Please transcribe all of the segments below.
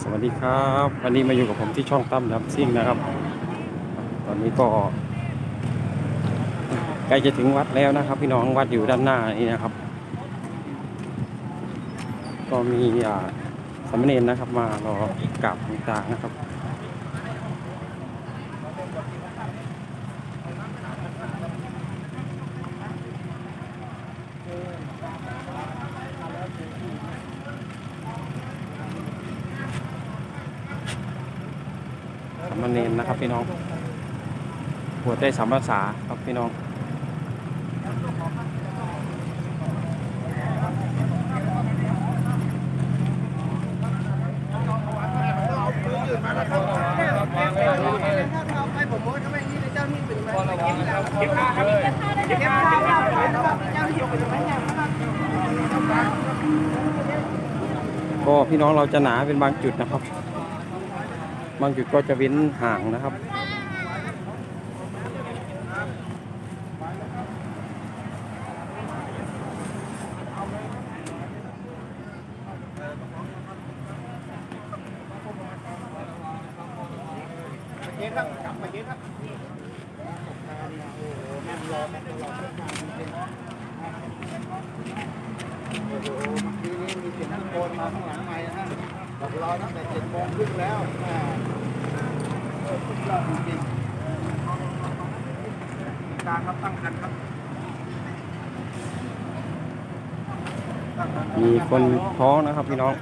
สวัสดีครับวันนี้มาอยู่กับผมที่ช่องตั้มดับซิ่งนะครับ ตอนนี้ก็ใกล้จะถึงวัดแล้วนะครับ พี่น้องวัดอยู่ด้านหน้านี่นะครับ ก็มีสามเณรนะครับ มารอกราบต่างตานะครับ สามเณรนะครับพี่น้องบวชได้สามภาษาครับพี่น้องก็พี่น้องเราจะหนาเป็นบางจุดนะครับ บางจุดก็จะเว้นห่างนะครับมาข้างหลังไมค์นะฮะรอตั้งแต่เจ็ดโมงครึ่งแล้ว แม่เออสุดยอดจริงๆกาครับตั้งคันครับมีคนท้องนะครับพี่น้อง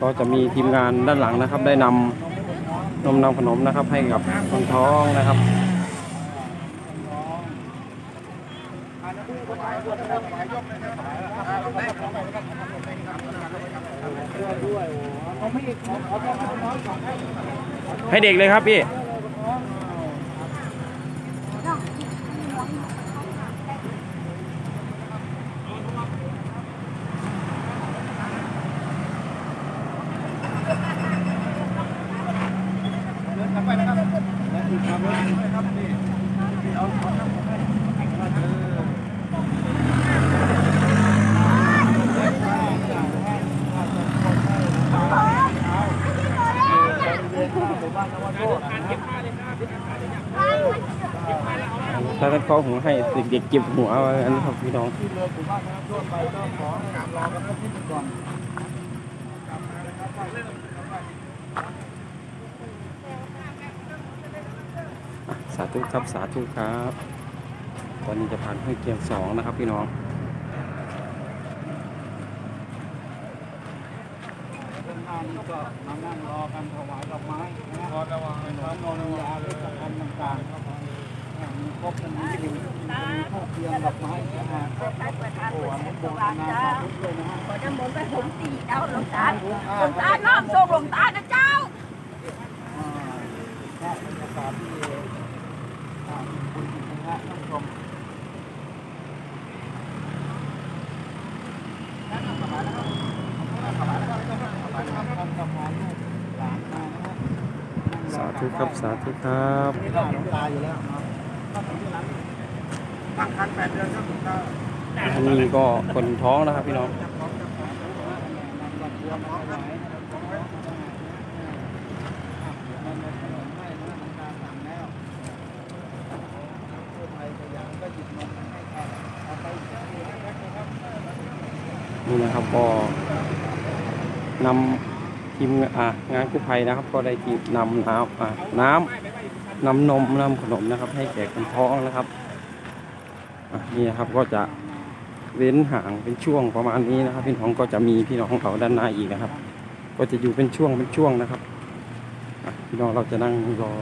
ก็จะมีทีมงานด้านหลังนะครับ ได้นำนมนำขนมนะครับ ให้กับคนท้องนะครับ ให้เด็กเลยครับพี่ ถ้าท่านเขาหัวให้เด็กๆเก็บหัวอันนี้ครับพี่น้องไปก็ขอรอกันสักนิดหนึ่งก่อนสาธุครับสาธุครับ ตอนนี้จะผ่านห้วยเกียงสองนะครับพี่น้องเรื่องงานนี้ก็มานั่งรอกันถวายดอกไม้ นรอระวังน้ำนนยาเวชภัณฑ์ต่างๆครับมีครบกันมีอยู่มีข้าวเทียงดอกไม้นะฮะโอ้อนุโมทนาสาธุด้วยนะฮะก็จะหมุนไปผมตีเจ้าหลวงตาหลวงตาน้อมทรงหลวงตานะเจ้าอ่าพระบรรยากาศที่อ่าคุณนะฮะท่านผู้ชมถวายนะครับถวายนะครับถวายนะครับท่านกำลังลูกหลานมานะฮะ สาธุครับ สาธุครับนี่เราหลวงตาอยู่แล้วตั้งคันแปดเดือนครับหลวงตานี่ก็คนท้องนะครับพี่น้องนี่นะครับก็นำ ทีมอ่างานกู้ภัยนะครับ ก็ได้ทีมนำน้ำอ่าน้ำนำนมนำขนมนะครับ ให้แก่คนท้องนะครับนี่นะครับก็จะเว้นห่างเป็นช่วงประมาณนี้นะครับ พี่น้องก็จะมีพี่น้องเขาด้านหน้าอีกนะครับ ก็จะอยู่เป็นช่วงเป็นช่วงนะครับพี่น้องเราจะนั่งรอ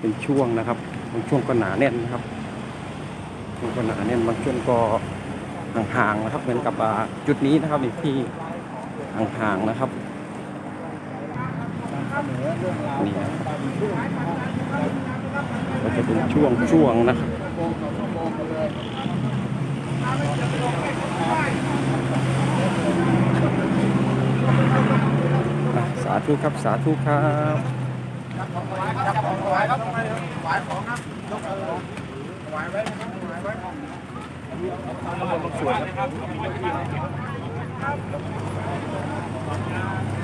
เป็นช่วงนะครับบางช่วงก็หนาแน่นนะครับบางช่วงก็หนาแน่นบางช่วงก็ห่างๆนะครับ เหมือนกับจุดนี้นะครับนี่ที่ห่างๆนะครับ นี่นะครับก็จะเป็นช่วงช่วงๆนะครับสาธุครับสาธุครับจับของถวายครับจับของถวายครับถวายของครับยกถวายไว้นะครับถวายไว้สวยครับ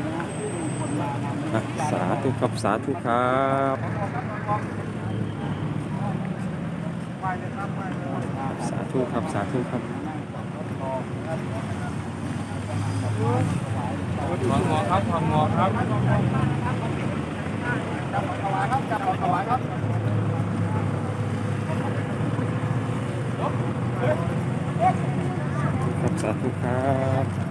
อะสาธุครับสาธุครับไปเลยครับไปเลยสาธุครับสาธุครับถอนงอครับถอนงอครับจับของถวายครับจับของถวายครับครับสาธุครับ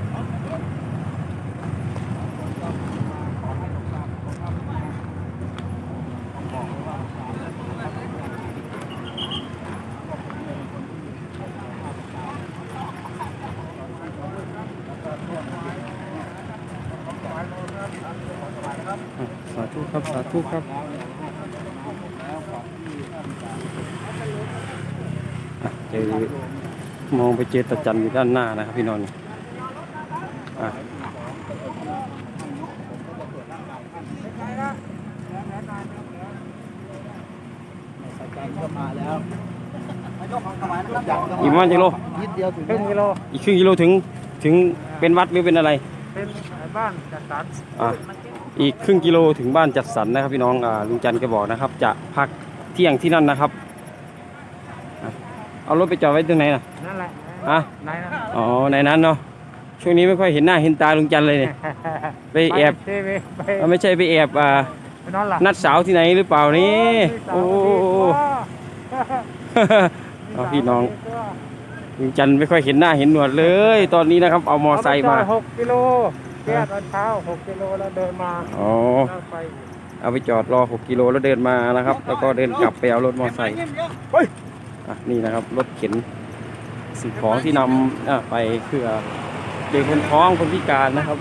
ครับสาธุครับอะเจอมองไปเจอตะจันอยู่ด้านหน้านะครับพี่นนท์อะใจก็มาแล้วนายกของถวายนะครับอีกประมาณกิโลนิดเดียวถึงครึ่งกิโลอีกครึ่งกิโลถึงถึงเป็นวัดหรือเป็นอะไร เป็นบ้านจัดสรร อะอีกครึ่งกิโลถึงบ้านจัดสรรนะครับ พี่น้องอ่าลุงจันทร์แกบอกนะครับ จะพักเที่ยงที่นั่นนะครับอะเอารถไปจอดไว้ตรงไหนน่ะนั่นแหละอะนายนะอ๋อในนั้นเนาะช่วงนี้ไม่ค่อยเห็นหน้าเห็นตาลุงจันทร์เลยเนี่ยไปแอบเทไปไปเอาไม่ใช่ไปแอบอ่าไปนอนหลับนัดสาวที่ไหนหรือเปล่านี่โอ้เอาพี่น้องลุงจันทร์ไม่ค่อยเห็นหน้าเห็นหนวดเลย ตอนนี้นะครับ เอามอไซค์มาหกกิโล แค่ตอนเช้าหกกิโลแล้วเดินมาอ๋อ แล้วไปเอาไปจอดรอ 6 กิโลแล้วเดินมานะครับ แล้วก็เดินกลับไปเอารถมอเตอร์ไซค์อะนี่นะครับ รถเข็นสิ่งของที่นำอะไปเพื่อเด็กคนท้องคนพิการนะครับ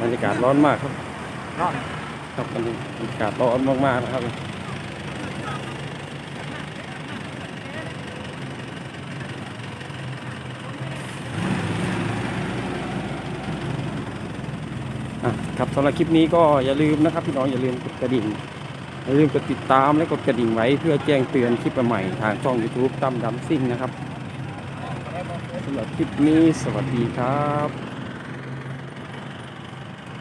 บรรยากาศร้อนมากครับนอนครับบรรยากาศร้อนมากๆนะครับ ครับสำหรับคลิปนี้ก็อย่าลืมนะครับ พี่น้องอย่าลืมกดกระดิ่งอย่าลืมกดติดตามและกดกระดิ่งไว้เพื่อแจ้งเตือนคลิปใหม่ทางช่อง YouTube ตั้มดำซิ่งนะครับสำหรับคลิปนี้สวัสดีครับ